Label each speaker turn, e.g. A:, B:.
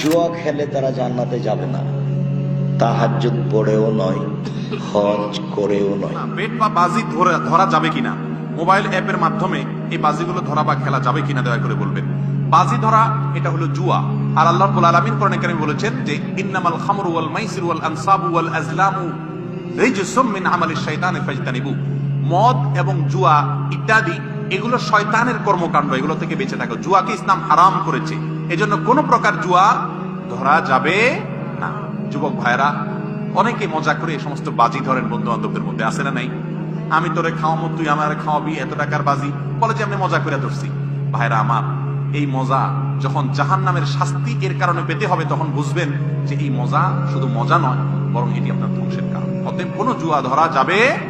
A: জুয়া খেলে তারা জান্নাতে যাবে না। তাহাজ্জুদ পড়েও নয়, হজ করেও নয়।
B: বেট বা বাজি ধরে ধরা যাবে কিনা? মোবাইল অ্যাপের মাধ্যমে এই বাজিগুলো ধরা বা খেলা যাবে কিনা দয়া করে বলবেন। বাজি ধরা, এটা হলো জুয়া। আর আল্লাহ রাব্বুল আলামিন কোরআনে কারিমে বলেছেন যে, ইন্নামাল খামরু ওয়াল মাইসির ওয়াল আনসাবু ওয়াল আজলামু রিজসুম মিন আমালিশ শাইতানি ফাজতানিবু। মদ এবং জুয়া ইত্যাদি এগুলো শয়তানের কর্মকাণ্ড, এগুলো থেকে বেঁচে থাকো। জুয়াকে ইসলাম হারাম করেছে। এজন্য কোন প্রকার জুয়া ধরা যাবে না। যুবক ভাইরা অনেকে মজা করে এই সমস্ত বাজি ধরেন বন্ধু বান্ধবদের মধ্যে। আছে না নাই? আমি তোরে খাওয়াবো তুই আমার খাওয়াবি, এত টাকার বাজি। বলে যে আমি মজা করে ধরছি। ভাইরা আমার, এই মজা যখন জাহান নামের শাস্তি এর কারণে পেতে হবে, তখন বুঝবেন যে এই মজা শুধু মজা নয়, বরং এটি আপনার ধ্বংসের কারণ। অতএব কোনো জুয়া ধরা যাবে